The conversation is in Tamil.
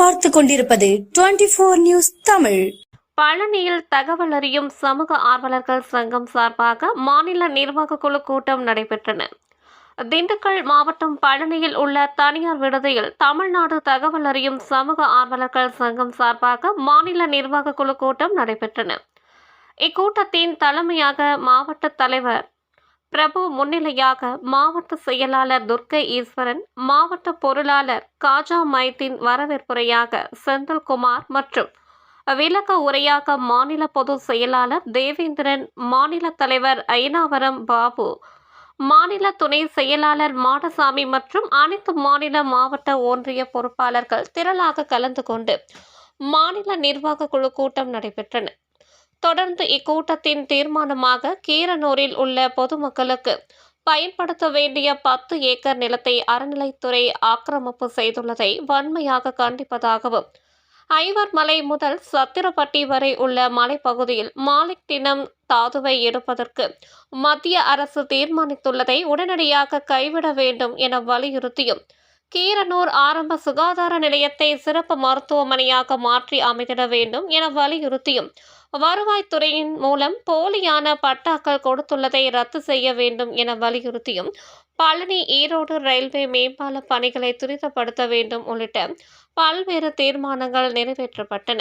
பார்த்து கொண்டிருப்பது டுவெண்டி போர் நியூஸ் தமிழ். பழனியில் தகவல் அறியும் சமூக ஆர்வலர்கள் சங்கம் சார்பாக மாநில நிர்வாக குழு கூட்டம் நடைபெற்றன. திண்டுக்கல் மாவட்டம் பழனியில் உள்ள தனியார் விடுதியில் தமிழ்நாடு தகவல் அறியும் சமூக ஆர்வலர்கள் சங்கம் சார்பாக மாநில நிர்வாக குழு கூட்டம் நடைபெற்றன. இக்கூட்டத்தின் தலைமையாக மாவட்ட தலைவர் பிரபு முன்னிலையாக மாவட்ட செயலாளர் துர்க்கை ஈஸ்வரன் மாவட்ட பொருளாளர் காஜா மைத்தின் வரவேற்புரையாக செந்தில்குமார் மற்றும் விளக்க உரையாக மாநில பொதுச் செயலாளர் தேவேந்திரன் மாநில தலைவர் ஐனாவரம் பாபு மாநில துணை செயலாளர் மாடசாமி மற்றும் அனைத்து மாநில மாவட்ட ஒன்றிய பொறுப்பாளர்கள் திரளாக கலந்து கொண்டு மாநில நிர்வாக குழு கூட்டம் நடைபெற்றன. தொடர்ந்து இக்கூட்டத்தின் தீர்மானமாக கீரனூரில் உள்ள பொதுமக்களுக்கு பயன்படுத்த வேண்டிய பத்து ஏக்கர் நிலத்தை அறநிலைத்துறை ஆக்கிரமிப்பு செய்துள்ளதை வன்மையாக கண்டிப்பதாகவும் ஐவர் மலை முதல் சத்திரப்பட்டி வரை உள்ள மலைப்பகுதியில் மாலிக் தினம் தாதுவை எடுப்பதற்கு மத்திய அரசு தீர்மானித்துள்ளதை உடனடியாக கைவிட வேண்டும் என வலியுறுத்தியும் கீரனூர் ஆரம்ப சுகாதார நிலையத்தை சிறப்பு மருத்துவமனையாக மாற்றி அமைத்திட வேண்டும் என வலியுறுத்தியும் வருவாய்த்துறையின் மூலம் போலியான பட்டாக்கள் கொடுத்துள்ளதை ரத்து செய்ய வேண்டும் என வலியுறுத்தியும் பழனி ஈரோடு ரயில்வே மேம்பால பணிகளை துரிதப்படுத்த வேண்டும் உள்ளிட்ட பல்வேறு தீர்மானங்கள் நிறைவேற்றப்பட்டன.